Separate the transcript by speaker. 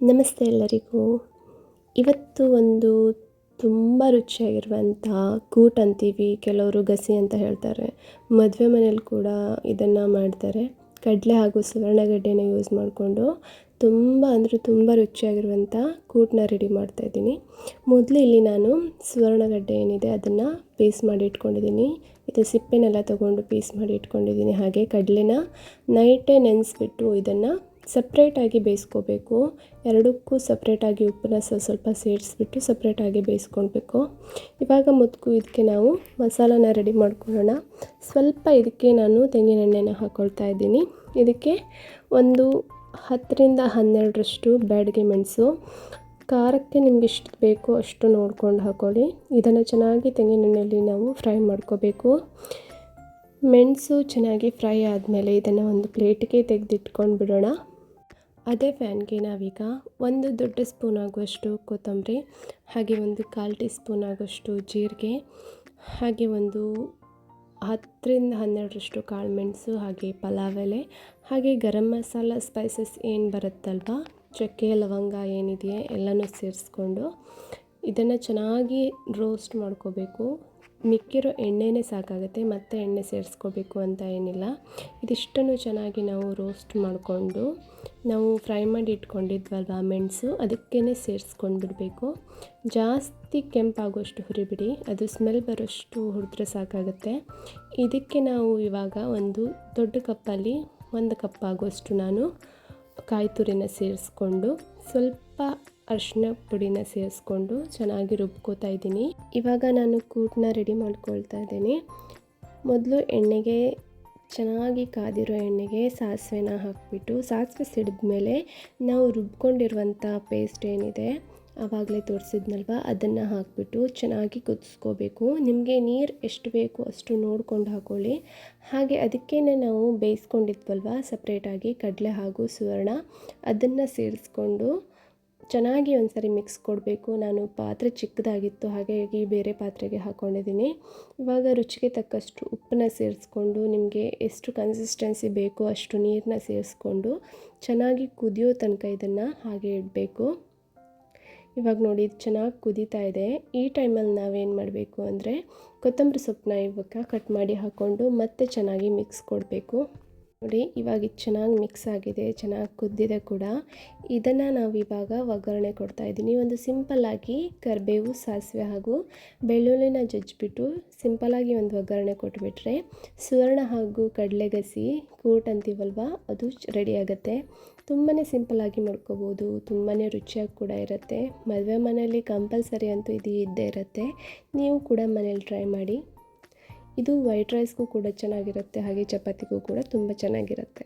Speaker 1: ನಮಸ್ತೆ ಎಲ್ಲರಿಗೂ. ಇವತ್ತು ಒಂದು ತುಂಬ ರುಚಿಯಾಗಿರುವಂಥ ಕೂಟ್ ಅಂತೀವಿ, ಕೆಲವರು ಗಸಿ ಅಂತ ಹೇಳ್ತಾರೆ. ಮದುವೆ ಮನೇಲಿ ಕೂಡ ಇದನ್ನು ಮಾಡ್ತಾರೆ. ಕಡಲೆ ಹಾಗೂ ಸುವರ್ಣಗಡ್ಡೆನ ಯೂಸ್ ಮಾಡಿಕೊಂಡು ತುಂಬ ಅಂದರೆ ತುಂಬ ರುಚಿಯಾಗಿರುವಂಥ ಕೂಟನ್ನ ರೆಡಿ ಮಾಡ್ತಾಯಿದ್ದೀನಿ ಮೊದಲು ಇಲ್ಲಿ ನಾನು ಸುವರ್ಣಗಡ್ಡೆ ಏನಿದೆ ಅದನ್ನು ಪೀಸ್ ಮಾಡಿ ಇಟ್ಕೊಂಡಿದ್ದೀನಿ. ಇದು ಸಿಪ್ಪೆನೆಲ್ಲ ತೊಗೊಂಡು ಪೀಸ್ ಮಾಡಿ ಇಟ್ಕೊಂಡಿದ್ದೀನಿ. ಹಾಗೆ ಕಡಲೆನ ನೈಟೇ ನೆನೆಸ್ಬಿಟ್ಟು ಇದನ್ನು ಸಪ್ರೇಟಾಗಿ ಬೇಯಿಸ್ಕೋಬೇಕು. ಎರಡಕ್ಕೂ ಸಪ್ರೇಟಾಗಿ ಉಪ್ಪನ್ನ ಸ್ವಲ್ಪ ಸ್ವಲ್ಪ ಸೇರಿಸ್ಬಿಟ್ಟು ಸಪ್ರೇಟಾಗಿ ಬೇಯಿಸ್ಕೊಳ್ಬೇಕು. ಇವಾಗ ಮೊದಲು ಇದಕ್ಕೆ ನಾವು ಮಸಾಲಾನ ರೆಡಿ ಮಾಡ್ಕೊಳ್ಳೋಣ. ಸ್ವಲ್ಪ ಇದಕ್ಕೆ ನಾನು ತೆಂಗಿನೆಣ್ಣೆನ ಹಾಕ್ಕೊಳ್ತಾ ಇದ್ದೀನಿ. ಇದಕ್ಕೆ ಒಂದು ಹತ್ತರಿಂದ ಹನ್ನೆರಡರಷ್ಟು ಬ್ಯಾಡಿಗೆ ಮೆಣಸು. ಖಾರಕ್ಕೆ ನಿಮ್ಗೆ ಎಷ್ಟು ಬೇಕೋ ಅಷ್ಟು ನೋಡ್ಕೊಂಡು ಹಾಕ್ಕೊಳ್ಳಿ ಇದನ್ನು ಚೆನ್ನಾಗಿ ತೆಂಗಿನೆಣ್ಣೆಯಲ್ಲಿ ನಾವು ಫ್ರೈ ಮಾಡ್ಕೋಬೇಕು. ಮೆಣಸು ಚೆನ್ನಾಗಿ ಫ್ರೈ ಆದಮೇಲೆ ಇದನ್ನು ಒಂದು ಪ್ಲೇಟಿಗೆ ತೆಗೆದಿಟ್ಕೊಂಡು ಬಿಡೋಣ ಅದೇ ಫ್ಯಾನ್ಗೆ ನಾವೀಗ ಒಂದು ದೊಡ್ಡ ಸ್ಪೂನ್ ಆಗುವಷ್ಟು ಕೊತ್ತಂಬರಿ, ಹಾಗೆ ಒಂದು ಕಾಲು ಟೀ ಸ್ಪೂನ್ ಆಗುವಷ್ಟು ಜೀರಿಗೆ, ಹಾಗೆ ಒಂದು ಹತ್ತರಿಂದ ಹನ್ನೆರಡರಷ್ಟು ಕಾಳು ಮೆಣಸು, ಹಾಗೆ ಪಲಾವ್ ಎಲೆ, ಹಾಗೆ ಗರಂ ಮಸಾಲ ಸ್ಪೈಸಸ್ ಏನು ಬರುತ್ತಲ್ವ, ಚಕ್ಕೆ, ಲವಂಗ ಏನಿದೆಯೇ ಎಲ್ಲನೂ ಸೇರಿಸ್ಕೊಂಡು ಇದನ್ನು ಚೆನ್ನಾಗಿ ರೋಸ್ಟ್ ಮಾಡ್ಕೋಬೇಕು. ಮಿಕ್ಕಿರೋ ಎಣ್ಣೆನೇ ಸಾಕಾಗುತ್ತೆ, ಮತ್ತೆ ಎಣ್ಣೆ ಸೇರಿಸ್ಕೋಬೇಕು ಅಂತ ಏನಿಲ್ಲ. ಇದಿಷ್ಟನ್ನು ಚೆನ್ನಾಗಿ ನಾವು ರೋಸ್ಟ್ ಮಾಡಿಕೊಂಡು, ನಾವು ಫ್ರೈ ಮಾಡಿ ಇಟ್ಕೊಂಡಿದ್ವಲ್ವ ಮೆಣಸು ಅದಕ್ಕೇ ಸೇರಿಸ್ಕೊಂಡು ಬಿಡಬೇಕು ಜಾಸ್ತಿ ಕೆಂಪಾಗುವಷ್ಟು ಹುರಿಬಿಡಿ, ಅದು ಸ್ಮೆಲ್ ಬರೋಷ್ಟು ಹುರಿದ್ರೆ ಸಾಕಾಗುತ್ತೆ. ಇದಕ್ಕೆ ನಾವು ಇವಾಗ ಒಂದು ದೊಡ್ಡ ಕಪ್ಪಲ್ಲಿ, ಒಂದು ಕಪ್ ಆಗೋಷ್ಟು ನಾನು ಕಾಯಿ ತುರಿನ ಸೇರಿಸ್ಕೊಂಡು ಸ್ವಲ್ಪ ಅರಿಶಿನ ಪುಡಿನ ಸೇರಿಸ್ಕೊಂಡು ಚೆನ್ನಾಗಿ ರುಬ್ಕೋತಾ ಇದ್ದೀನಿ. ಇವಾಗ ನಾನು ಕೂಟನ್ನ ರೆಡಿ ಮಾಡ್ಕೊಳ್ತಾ ಇದ್ದೀನಿ. ಮೊದಲು ಎಣ್ಣೆಗೆ ಚೆನ್ನಾಗಿ ಕಾದಿರೋ ಎಣ್ಣೆಗೆ ಸಾಸಿವೆನ ಹಾಕಿಬಿಟ್ಟು ಸಾಸಿವೆ ಸಿಡಿದ ಮೇಲೆ ನಾವು ರುಬ್ಕೊಂಡಿರುವಂಥ ಪೇಸ್ಟ್ ಏನಿದೆ ಆವಾಗಲೇ ತೋರಿಸಿದ್ನಲ್ವ ಅದನ್ನು ಹಾಕಿಬಿಟ್ಟು ಚೆನ್ನಾಗಿ ಕುದಿಸ್ಕೋಬೇಕು. ನಿಮಗೆ ನೀರು ಎಷ್ಟು ಬೇಕು ಅಷ್ಟು ನೋಡ್ಕೊಂಡು ಹಾಕ್ಕೊಳ್ಳಿ ಹಾಗೆ ಅದಕ್ಕೇ ನಾವು ಬೇಯಿಸ್ಕೊಂಡಿದ್ವಲ್ವ ಸಪ್ರೇಟಾಗಿ ಕಡಲೆ ಹಾಗೂ ಸುವರ್ಣ ಅದನ್ನು ಸೇರಿಸ್ಕೊಂಡು ಚೆನ್ನಾಗಿ ಒಂದ್ಸರಿ ಮಿಕ್ಸ್ ಕೊಡಬೇಕು. ನಾನು ಪಾತ್ರೆ ಚಿಕ್ಕದಾಗಿತ್ತು, ಹಾಗಾಗಿ ಬೇರೆ ಪಾತ್ರೆಗೆ ಹಾಕ್ಕೊಂಡಿದ್ದೀನಿ ಇವಾಗ ರುಚಿಗೆ ತಕ್ಕಷ್ಟು ಉಪ್ಪನ್ನ ಸೇರಿಸ್ಕೊಂಡು, ನಿಮಗೆ ಎಷ್ಟು ಕನ್ಸಿಸ್ಟೆನ್ಸಿ ಬೇಕೋ ಅಷ್ಟು ನೀರನ್ನ ಸೇರಿಸ್ಕೊಂಡು, ಚೆನ್ನಾಗಿ ಕುದಿಯೋ ತನಕ ಇದನ್ನು ಹಾಗೆ ಇಡಬೇಕು. ಇವಾಗ ನೋಡಿ ಚೆನ್ನಾಗಿ ಕುದೀತಾ ಇದೆ. ಈ ಟೈಮಲ್ಲಿ ನಾವೇನು ಮಾಡಬೇಕು ಅಂದರೆ, ಕೊತ್ತಂಬರಿ ಸೊಪ್ಪನ್ನ ಇವಾಗ ಕಟ್ ಮಾಡಿ ಹಾಕ್ಕೊಂಡು ಮತ್ತೆ ಚೆನ್ನಾಗಿ ಮಿಕ್ಸ್ ಕೊಡಬೇಕು. ನೋಡಿ, ಇವಾಗ ಇದು ಚೆನ್ನಾಗಿ ಮಿಕ್ಸ್ ಆಗಿದೆ, ಚೆನ್ನಾಗಿ ಕುದ್ದಿದೆ ಕೂಡ. ಇದನ್ನು ನಾವು ಇವಾಗ ಒಗ್ಗರಣೆ ಕೊಡ್ತಾ ಇದ್ದೀನಿ. ಒಂದು ಸಿಂಪಲ್ಲಾಗಿ ಕರಿಬೇವು, ಸಾಸಿವೆ ಹಾಗೂ ಬೆಳ್ಳುಳ್ಳಿನ ಜಜ್ಜಿಬಿಟ್ಟು ಸಿಂಪಲ್ಲಾಗಿ ಒಂದು ಒಗ್ಗರಣೆ ಕೊಟ್ಬಿಟ್ರೆ ಸುವರ್ಣ ಹಾಗೂ ಕಡಲೆಗಸಿ ಕೂಟ್ ಅಂತೀವಲ್ವ ಅದು ರೆಡಿ ಆಗುತ್ತೆ. ತುಂಬಾ ಸಿಂಪಲ್ಲಾಗಿ ಮಾಡ್ಕೋಬೋದು ತುಂಬಾ ರುಚಿಯಾಗಿ ಕೂಡ ಇರುತ್ತೆ. ಮದುವೆ ಮನೆಯಲ್ಲಿ ಕಂಪಲ್ಸರಿ ಅಂತೂ ಇದು ಇದ್ದೇ ಇರುತ್ತೆ. ನೀವು ಕೂಡ ಮನೇಲಿ ಟ್ರೈ ಮಾಡಿ. ಇದು ವೈಟ್ ರೈಸ್ಗೂ ಕೂಡ ಚೆನ್ನಾಗಿರುತ್ತೆ ಹಾಗೆ ಚಪಾತಿಗೂ ಕೂಡ ತುಂಬ ಚೆನ್ನಾಗಿರುತ್ತೆ.